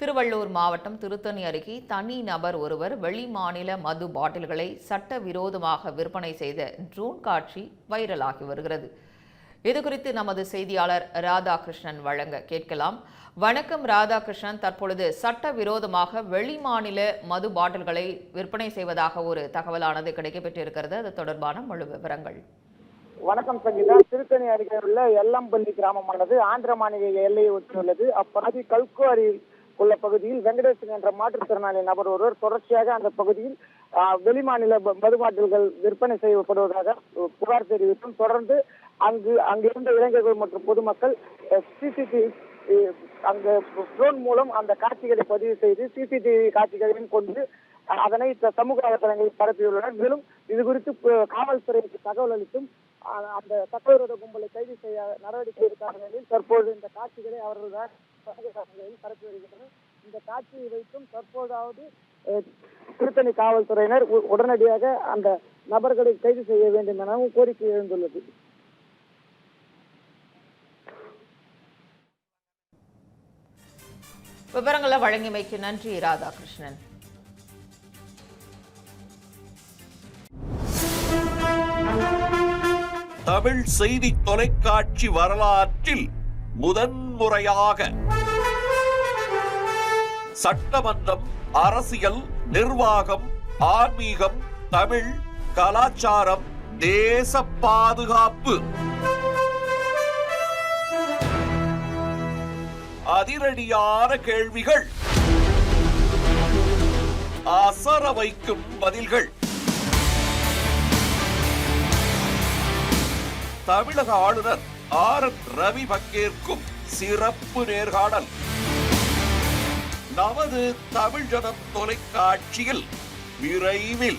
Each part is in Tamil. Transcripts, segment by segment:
திருவள்ளூர் மாவட்டம் திருத்தணி அருகே தனி நபர் ஒருவர் வெளிமாநில மது பாட்டில்களை சட்டவிரோதமாக விற்பனை செய்த ட்ரோன் காட்சி வைரலாகி வருகிறது. இதுகுறித்து நமது செய்தியாளர் ராதாகிருஷ்ணன் வழங்க கேட்கலாம். வணக்கம் ராதாகிருஷ்ணன். தற்பொழுது சட்டவிரோதமாக வெளிமாநில மது பாட்டில்களை விற்பனை செய்வதாக ஒரு தகவலானது கிடைக்கப்பட்டிருக்கிறது அது தொடர்பான முழு விவரங்கள். வணக்கம் சங்கீதா. திருத்தணி அருகே உள்ள எல்லம்பள்ளி கிராமமானது ஆந்திர மாநில எல்லையை ஒட்டியுள்ளது. அப்பகுதி கல்குவாரி உள்ள பகுதியில் வெங்கடேசன் என்ற மாற்றுத்திறனாளி நபர் ஒருவர் தொடர்ச்சியாக அந்த பகுதியில் வெளிமாநில ம- மதுபாட்டில்கள் விற்பனை செய்யப்படுவதாக புகார் தெரிவித்தும் தொடர்ந்து அங்கு அங்கிருந்த இளைஞர்கள் மற்றும் பொதுமக்கள் சிசிடிவி அங்கு ட்ரோன் மூலம் அந்த காட்சிகளை பதிவு செய்து சிசிடிவி காட்சிகளையும் கொண்டு அதனை சமூக வலைதளங்களில் பரப்பியுள்ளனர். மேலும் இது குறித்து காவல்துறைக்கு தகவல் அளித்தும் அந்த சட்டவிரோத கும்பலை கைது செய்ய நடவடிக்கை எடுக்காத நிலையில் தற்போது இந்த காட்சிகளை அவர்கள்தான் வலைதளங்களில் பரப்பி வருகின்றனர். இந்த காட்சியை வைத்தும் தற்போதாவது திருத்தணி காவல்துறையினர் உடனடியாக அந்த நபர்களை கைது செய்ய வேண்டும் எனவும் கோரிக்கை எழுந்துள்ளது. விவரங்களை வழங்கியமைக்கு நன்றி ராதாகிருஷ்ணன். தமிழ் செய்தி தொலைக்காட்சி வரலாற்றில் முதன்முறையாக சட்டமன்றம் அரசியல் நிர்வாகம் ஆன்மீகம் தமிழ் கலாச்சாரம் தேச பாதுகாப்பு. அதிரடியான கேள்விகள். அசர வைக்கும் பதில்கள். தமிழக ஆளுநர் ஆர் என் ரவி பங்கேற்கும் சிறப்பு நேர்காணல். நமது தமிழ் ஜனம் தொலைக்காட்சியில் விரைவில்.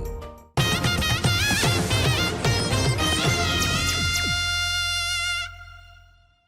time